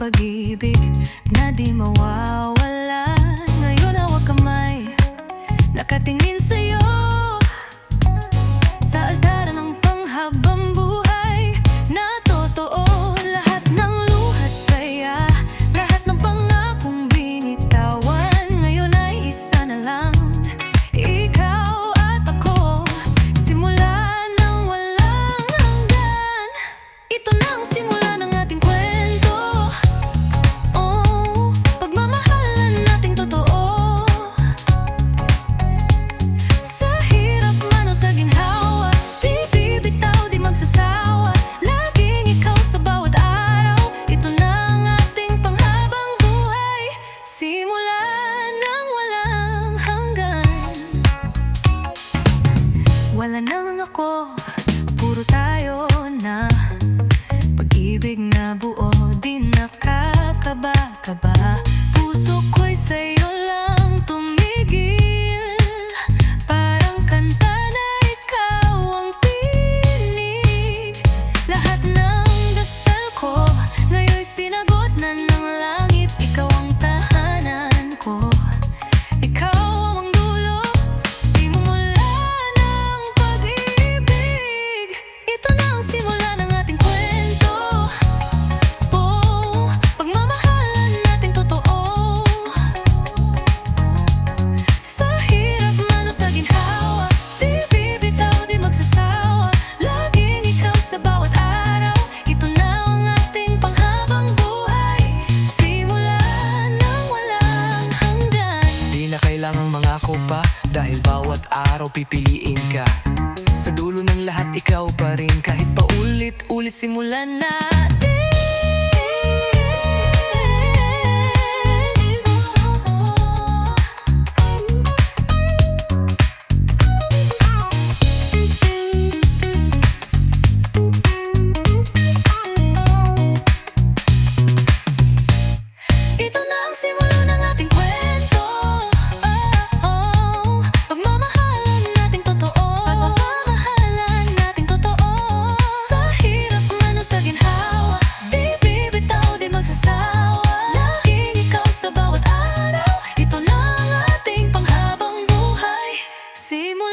pag-ibig na di mawawala. Ngayon hawak kamay, nakatingin sa'yo. na ako. Puro tayo na Pag-ibig na buo. Di nakakaba-kaba. pa? Dahil bawat araw pipiliin ka. Sa dulo ng lahat ikaw pa rin. Kahit paulit-ulit simulan natin. See more.